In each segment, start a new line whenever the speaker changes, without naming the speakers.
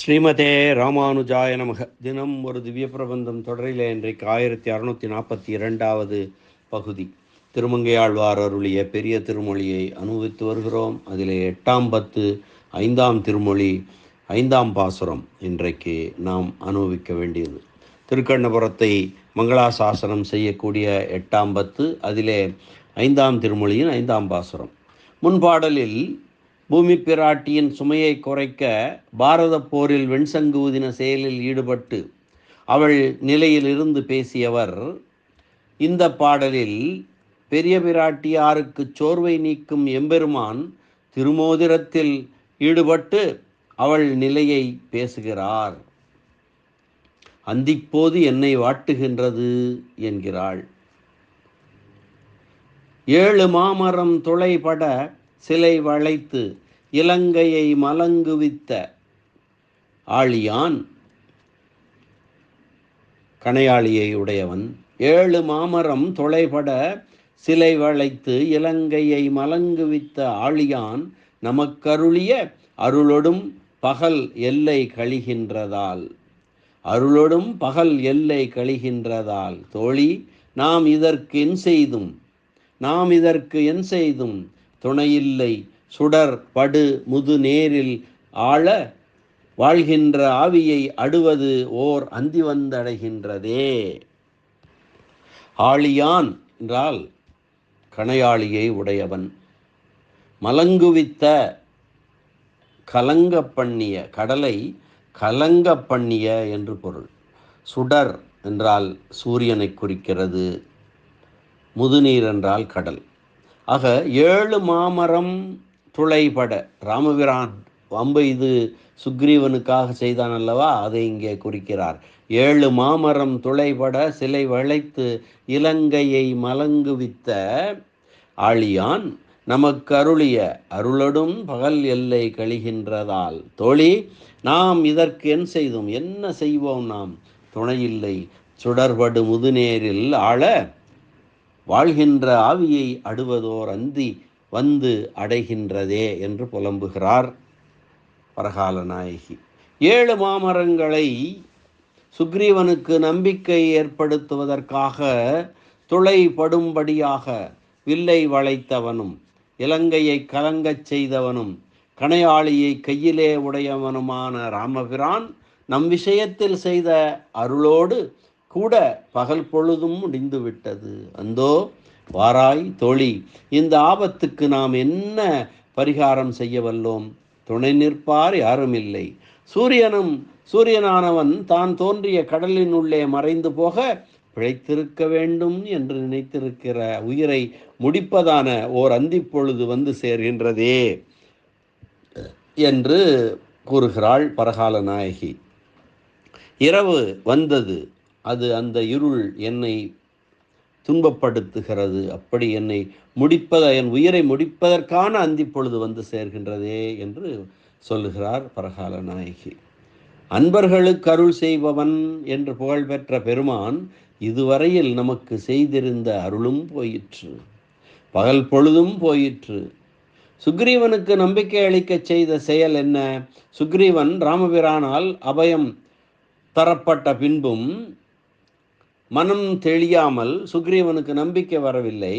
ஸ்ரீமதே ராமானுஜாய நமக. தினம் ஒரு திவ்ய பிரபந்தம் தொடரில் இன்றைக்கு ஆயிரத்தி அறுநூத்தி நாற்பத்தி இரண்டாவது பகுதி. திருமங்கையாழ்வார் அருளிய பெரிய திருமொழியை அனுபவித்து வருகிறோம். அதிலே எட்டாம் பத்து ஐந்தாம் திருமொழி ஐந்தாம் பாசுரம் இன்றைக்கு நாம் அனுபவிக்க வேண்டியது. திருக்கண்ணபுரத்தை மங்களாசாசனம் செய்யக்கூடிய எட்டாம் பத்து அதிலே ஐந்தாம் திருமொழியின் ஐந்தாம் பாசுரம். முன்பாடலில் பூமி பிராட்டியின் சுமையை குறைக்க பாரத போரில் வெண்சங்கு ஊதின செயலில் ஈடுபட்டு அவள் நிலையிலிருந்து பேசியவர் இந்த பாடலில் பெரிய பிராட்டியாருக்கு சோர்வை நீக்கும் எம்பெருமான் திருமோதிரத்தில் ஈடுபட்டு அவள் நிலையை பேசுகிறார். அந்திப்போது என்னை வாட்டுகின்றது என்கிறாள். ஏழு மாமரம் துளைபட சிலை வளைத்து இலங்கையை மலங்குவித்த ஆழியான் கணையாளியை உடையவன் ஏழு மாமரம் தொலைபட சிலை வளைத்து இலங்கையை மலங்குவித்த ஆழியான் நமக்கருளிய அருளொடும் பகல் எல்லை கழிகின்றதால் அருளொடும் பகல் எல்லை கழிகின்றதால் தோழி நாம் இதற்கு என் செய்தும் நாம் இதற்கு என் செய்தும் துணையில்லை. சுடர் படு முது நேரில் ஆழ வாழ்கின்ற ஆவியை அடுவது ஓர் அந்தி வந்தடைகின்றதே. ஆழியான் என்றால் கணையாளியை உடையவன். மலங்குவித்த கலங்க பண்ணிய கடலை கலங்க பண்ணிய என்று பொருள். சுடர் என்றால் சூரியனை குறிக்கிறது. முதுநீர் என்றால் கடல். ஆக ஏழு மாமரம் துளைபட. ராமபிரான் அம்பு இது சுக்ரீவனுக்காக செய்தான் அல்லவா? அதை இங்கே குறிக்கிறார். ஏழு மாமரம் துளைபட சிலை வளைத்து இலங்கையை மலங்குவித்த ஆழியான் நமக்கு அருளிய அருளடும் பகல் எல்லை கழிகின்றதால் தோழி நாம் இதற்கு என் செய்தோம். என்ன செய்வோம் நாம்? துணையில்லை. சுடர்படு முதுநேரில் ஆள வாழ்கின்ற ஆவியை அடுவதோர் அந்தி வந்து அடைகின்றதே என்று புலம்புகிறார் பரகால நாயகி. ஏழு மாமரங்களை சுக்ரீவனுக்கு நம்பிக்கை ஏற்படுத்துவதற்காக துளை படும்படியாக வில்லை வளைத்தவனும் இலங்கையை கலங்கச் செய்தவனும் கணையாளியை கையிலே உடையவனுமான ராமபிரான் நம் விஷயத்தில் செய்த அருளோடு கூட பகல் பொழுதும் முடிந்து விட்டது. அந்தோ வாராய் தோழி இந்த ஆபத்துக்கு நாம் என்ன பரிகாரம் செய்ய வல்லோம்? துணை நிற்பார் யாரும் இல்லை சூரியனும் சூரியனானவன் தான் தோன்றிய கடலின் உள்ளே மறைந்து போக பிழைத்திருக்க வேண்டும் என்று நினைத்திருக்கிற உயிரை முடிப்பதான ஓர் அந்திப்பொழுது வந்து சேர்கின்றதே என்று கூறுகிறாள் பரகால நாயகி. இரவு வந்தது. அது அந்த இருள் என்னை துன்பப்படுத்துகிறது. அப்படி என்னை முடிப்பத என் உயிரை முடிப்பதற்கான அந்தி பொழுது வந்து சேர்கின்றதே என்று சொல்லுகிறார் பரகால நாயகி. அன்பர்களுக்கு அருள் செய்பவன் என்று புகழ்பெற்ற பெருமான் இதுவரையில் நமக்கு செய்திருந்த அருளும் போயிற்று. பகல் பொழுதும் போயிற்று. சுக்ரீவனுக்கு நம்பிக்கை அளிக்கச் செய்த செயல் என்ன? சுக்ரீவன் ராமபிரானால் அபயம் தரப்பட்ட பின்பும் மனம் தெளியாமல் சுக்ரீவனுக்கு நம்பிக்கை வரவில்லை.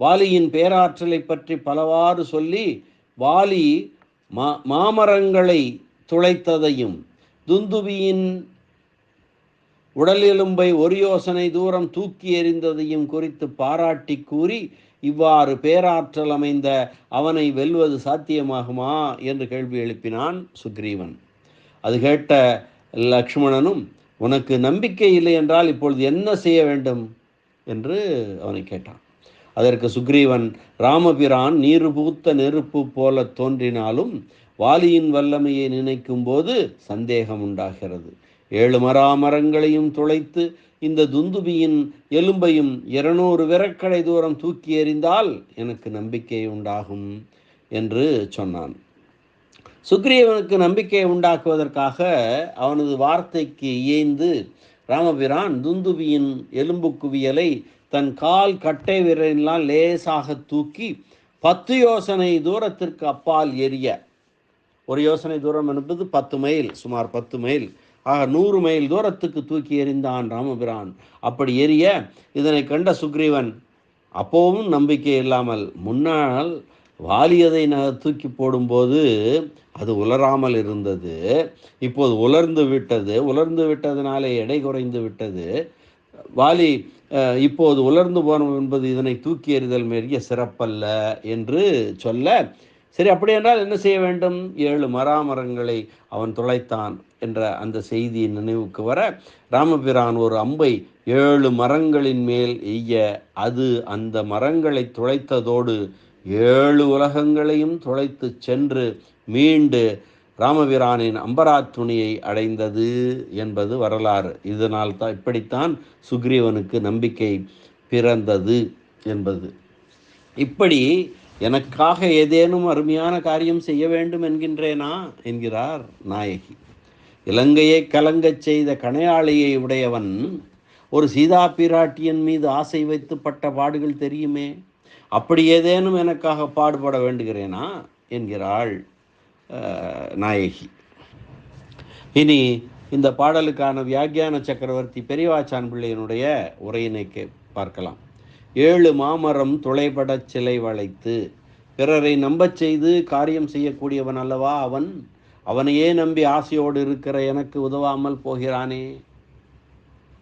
வாலியின் பேராற்றலை பற்றி பலவாறு சொல்லி வாலி மா மாமரங்களை துளைத்ததையும் துந்துபியின் உடலெலும்பை ஒரு யோசனை தூரம் தூக்கி எறிந்ததையும் குறித்து பாராட்டி கூறி இவ்வாறு பேராற்றல் அமைந்த அவனை வெல்வது சாத்தியமாகுமா என்று கேள்வி எழுப்பினான் சுக்ரீவன். அது கேட்ட லக்ஷ்மணனும் உனக்கு நம்பிக்கை இல்லை என்றால் இப்பொழுது என்ன செய்ய வேண்டும்? என்று அவனை கேட்டான். அதற்கு சுக்ரீவன் ராமபிரான் நீர் பூத்த நெருப்பு போல தோன்றினாலும் வாலியின் வல்லமையை நினைக்கும் போது சந்தேகம் உண்டாகிறது. ஏழு மராமரங்களையும் துளைத்து இந்த துந்துபியின் எலும்பையும் இருநூறு விரக்கடை தூரம் தூக்கி எறிந்தால் எனக்கு நம்பிக்கை உண்டாகும் என்று சொன்னான். சுக்ரீவனுக்கு நம்பிக்கையை உண்டாக்குவதற்காக அவனது வார்த்தைக்கு இயைந்து ராமபிரான் துந்துபியின் எலும்பு குவியலை தன் கால் கட்டை விரலினால் லேசாக தூக்கி பத்து யோசனை தூரத்திற்கு அப்பால் எரிய ஒரு யோசனை தூரம் என்பது பத்து மைல் சுமார் பத்து மைல். ஆக நூறு மைல் தூரத்துக்கு தூக்கி எறிந்தான் ராமபிரான். அப்படி எரிய இதனை கண்ட சுக்ரீவன் அப்போவும் நம்பிக்கை இல்லாமல் முன்னால் வாலியதை நான் தூக்கி போடும்போது அது உலராமல் இருந்தது. இப்போது உலர்ந்து விட்டது. உலர்ந்து விட்டதனாலே எடை குறைந்து விட்டது. வாலி இப்போது உலர்ந்து போனோம் என்பது இதனை தூக்கி எறிதல் மாரிய சிறப்பல்ல என்று சொல்ல சரி அப்படி என்றால் என்ன செய்ய வேண்டும்? ஏழு மராமரங்களை அவன் துளைத்தான் என்ற அந்த செய்தி நினைவுக்கு வர ராமபிரான் ஒரு அம்பை ஏழு மரங்களின் மேல் எய்ய அது அந்த மரங்களை துளைத்ததோடு ஏழு உலகங்களையும் தொலைத்து சென்று மீண்டு ராமபிரானின் அம்பராத்துணியை அடைந்தது என்பது வரலாறு. இதனால் தான் இப்படித்தான் சுக்ரீவனுக்கு நம்பிக்கை பிறந்தது என்பது. இப்படி எனக்காக ஏதேனும் அருமையான காரியம் செய்ய வேண்டும் என்கின்றேனா? என்கிறார் நாயகி. இலங்கையை கலங்கச் செய்த கணையாளியை உடையவன் ஒரு சீதா பிராட்டியன் மீது ஆசை வைத்து பட்ட பாடுகள் தெரியுமே? அப்படி ஏதேனும் எனக்காக பாடுபட வேண்டுகிறேனா? என்கிறாள் நாயகி. இனி இந்த பாடலுக்கான வியாக்கியான சக்கரவர்த்தி பெரியவாச்சான் பிள்ளையினுடைய உரையினை கே பார்க்கலாம். ஏழு மாமரம் துளைபடச் சிலை வளைத்து பிறரை நம்பச் செய்து காரியம் செய்யக்கூடியவன் அல்லவா அவன்? அவனையே நம்பி ஆசையோடு இருக்கிற எனக்கு உதவாமல் போகிறானே?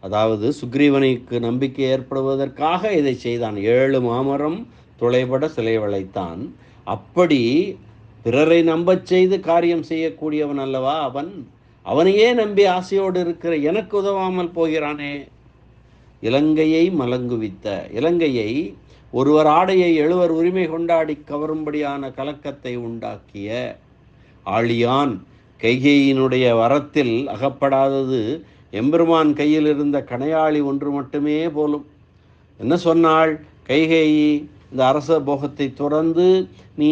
அதாவது சுக்ரீவனுக்கு நம்பிக்கை ஏற்படுவதற்காக இதை செய்தான். ஏழு மாமரம் துளைபட சிலை வளைத்தான் அப்படி பிறரை நம்பச் செய்து காரியம் செய்யக்கூடியவன் அல்லவா அவன்? அவனையே நம்பி ஆசையோடு இருக்கிற எனக்கு உதவாமல் போகிறானே. இலங்கையை மலங்குவித்த இலங்கையை ஒருவர் ஆடையை எழுவர் உரிமை கொண்டாடி கவரும்படியான கலக்கத்தை உண்டாக்கிய ஆழியான் கைகேயினுடைய வரத்தில் அகப்படாதது எம்பெருமான் கையில் இருந்த கணையாளி ஒன்று மட்டுமே போலும். என்ன சொன்னாள்? கைகேயி இந்த அரச போகத்தை துறந்து நீ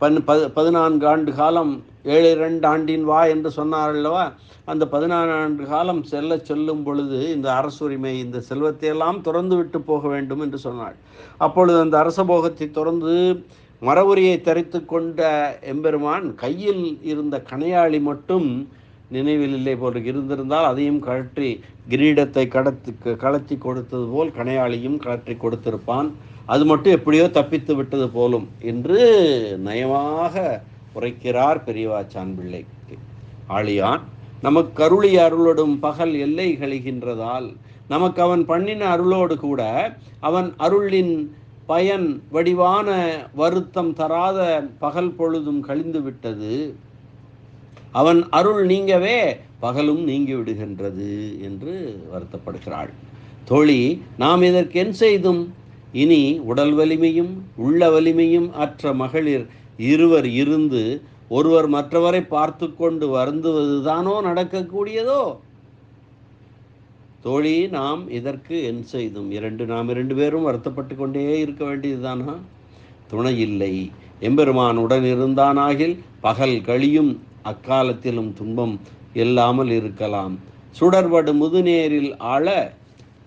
பன் பது பதினான்கு ஆண்டு காலம் ஏழு இரண்டு ஆண்டின் வா என்று சொன்னார் அல்லவா? அந்த பதினான்கு ஆண்டு காலம் செல்ல செல்லும் பொழுது இந்த அரசுரிமை இந்த செல்வத்தை எல்லாம் துறந்து விட்டு போக வேண்டும் என்று சொன்னாள். அப்பொழுது அந்த அரச போகத்தை துறந்து மரவுரியை தரித்து கொண்ட எம்பெருமான் கையில் இருந்த கணையாளி மட்டும் நினைவில் இல்லை போல் இருந்திருந்தால் அதையும் கழற்றி கிரீடத்தை கடத்து கலத்தி கொடுத்தது போல் கணையாளியும் கழற்றி கொடுத்திருப்பான். அது மட்டும் எப்படியோ தப்பித்து விட்டது போலும் என்று நயமாக உரைக்கிறார் பெரியவாச்சான் பிள்ளைக்கு ஆழியான் நமக்கு அருளி அருளோடும் பகல் எல்லை கழிகின்றதால் நமக்கு அவன் பண்ணின அருளோடு கூட அவன் அருளின் பயன் வடிவான வருத்தம் தராத பகல் பொழுதும் கழிந்து விட்டது. அவன் அருள் நீங்கவே பகலும் நீங்கி விடுகின்றது என்று வருத்தப்படுகிறாள். தோழி நாம் இதற்கு என் செய்தும் இனி உடல் வலிமையும் உள்ள வலிமையும் அற்ற மகளிர் இருவர் இருந்து ஒருவர் மற்றவரை பார்த்து கொண்டு வருந்துவதுதானோ நடக்கக்கூடியதோ? தோழி நாம் இதற்கு என் செய்தும் இரண்டு நாம் இரண்டு பேரும் வருத்தப்பட்டு கொண்டே இருக்க வேண்டியதுதானா? துணை இல்லை. எம்பெருமான் உடன் இருந்தானாகில் பகல் கழியும் அக்காலத்திலும் துன்பம் இல்லாமல் இருக்கலாம். சுடர்படு முதுநேரில் ஆள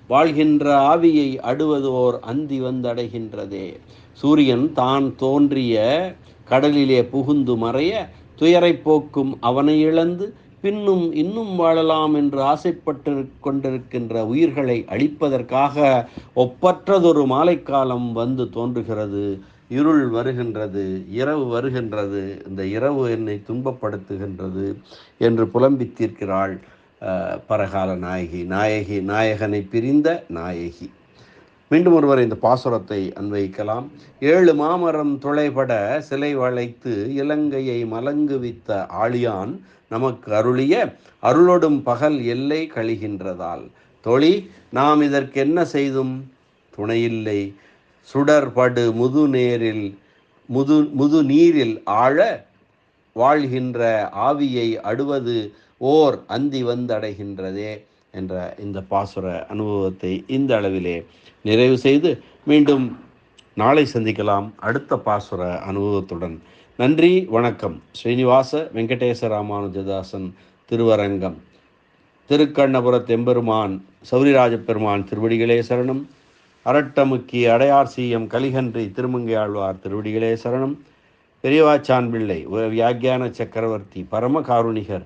வாழ்கின்ற ஆவியை அடுவது ஓர் அந்தி வந்தடைகின்றதே. சூரியன் தான் தோன்றிய கடலிலே புகுந்து மறைய துயரை போக்கும் அவனை இழந்து பின்னும் இன்னும் வாழலாம் என்று ஆசைப்பட்டு கொண்டிருக்கின்ற உயிர்களை அழிப்பதற்காக ஒப்பற்றதொரு மாலைக்காலம் வந்து தோன்றுகிறது. இருள் வருகின்றது இரவு வருகின்றது இந்த இரவு என்னை துன்பப்படுத்துகின்றது என்று புலம்பித்திருக்கிறாள் பரகால நாயகி. நாயகி நாயகனை பிரிந்த நாயகி. மீண்டும் ஒருவர் இந்த பாசுரத்தை அன்வைக்கலாம் ஏழு மாமரம் துளைபட சிலை வளைத்து இலங்கையை மலங்குவித்த ஆழியான் நமக்கு அருளிய அருளொடும் பகல் எல்லை கழிகின்றதால். தொழி நாம் இதற்கு என்ன செய்தும்? துணையில்லை. சுடர்படு முது நேரில் முது முது நீரில் ஆழ வாழ்கின்ற ஆவியை அடுவது ஓர் அந்தி வந்தடைகின்றதே என்ற இந்த பாசுர அனுபவத்தை இந்த அளவிலே நிறைவு செய்து மீண்டும் நாளை சந்திக்கலாம். அடுத்த பாசுர அனுபவத்துடன். நன்றி வணக்கம். ஸ்ரீனிவாச வெங்கடேச ராமானுஜதாசன் திருவரங்கம். திருக்கண்ணபுரத் தெம்பெருமான் சௌரிராஜ பெருமான் திருவடிகளே சரணம். அரட்டமுக்கி அடையார் சீயம் கலிகன்றி திருமங்கை ஆழ்வார் திருவடிகளே சரணம். பெரியவாச்சான் பிள்ளை வியாக்கியான சக்கரவர்த்தி பரம காருணிகர்